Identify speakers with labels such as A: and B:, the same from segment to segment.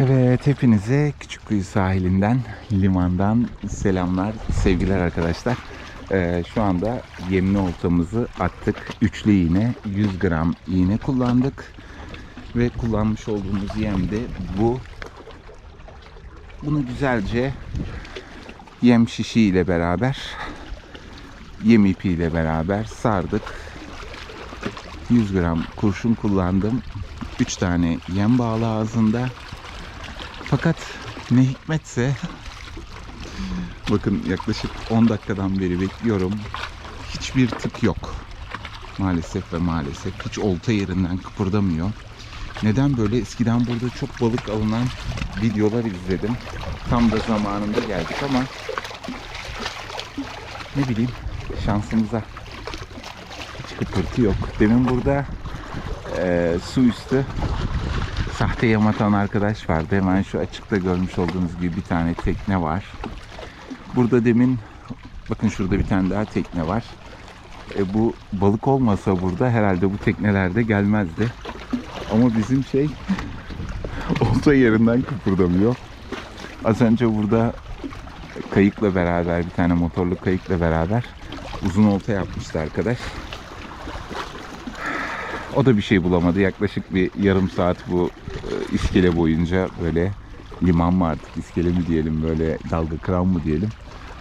A: Evet hepinize Küçükkuyu sahilinden, limandan selamlar, sevgiler arkadaşlar. Ee, şu anda yemli oltamızı attık. Üçlü iğne, 100 gram iğne kullandık. Ve kullanmış olduğumuz yem de bu. Bunu güzelce yem şişi ile beraber, yem ipi ile beraber sardık. 100 gram kurşun kullandım. 3 tane yem bağlı ağzında. Fakat ne hikmetse bakın yaklaşık 10 dakikadan beri bekliyorum. Hiçbir tık yok. Maalesef ve maalesef hiç olta yerinden kıpırdamıyor. Neden böyle? Eskiden burada çok balık alınan videolar izledim. Tam da zamanında geldik ama ne bileyim şansımıza hiç kıpırtı yok. Demin burada eee su üstü sahte yem atan arkadaş vardı. Hemen şu açıkta görmüş olduğunuz gibi bir tane tekne var. Burada demin bakın şurada bir tane daha tekne var. E, bu balık olmasa burada herhalde bu teknelerde gelmezdi. Ama bizim şey olta yerinden kıpırdamıyor. Az önce burada kayıkla beraber bir tane motorlu kayıkla beraber uzun olta yapmıştı arkadaş. O da bir şey bulamadı. Yaklaşık bir yarım saat bu e, iskele boyunca böyle liman mı artık iskele mi diyelim böyle dalga kıran mı diyelim.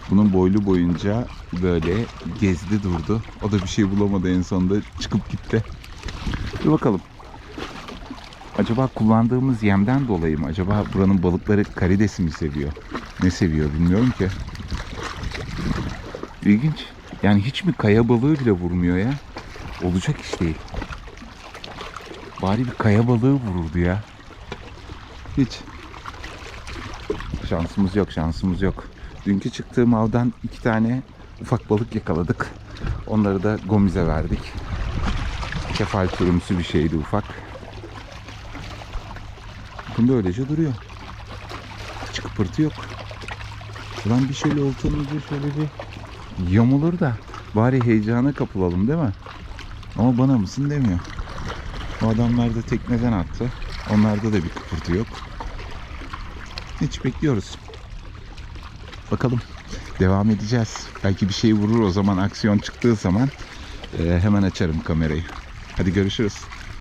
A: Bunun boylu boyunca böyle gezdi durdu. O da bir şey bulamadı en sonunda çıkıp gitti. Bir bakalım. Acaba kullandığımız yemden dolayı mı? Acaba buranın balıkları karidesi mi seviyor? Ne seviyor bilmiyorum ki. İlginç. Yani hiç mi kaya balığı bile vurmuyor ya? Olacak iş değil. Bari bir kaya balığı vururdu ya. Hiç. Şansımız yok, şansımız yok. Dünkü çıktığım avdan iki tane ufak balık yakaladık. Onları da gomize verdik. Kefal turumsu bir şeydi ufak. Bunda öylece duruyor. Hiç kıpırtı yok. Ulan bir şöyle oltanın ucu şöyle bir yamulur da bari heyecana kapılalım değil mi? Ama bana mısın demiyor. O adamlar da tekneden attı. Onlarda da bir kıpırtı yok. Hiç bekliyoruz. Bakalım. Devam edeceğiz. Belki bir şey vurur o zaman aksiyon çıktığı zaman e, hemen açarım kamerayı. Hadi görüşürüz.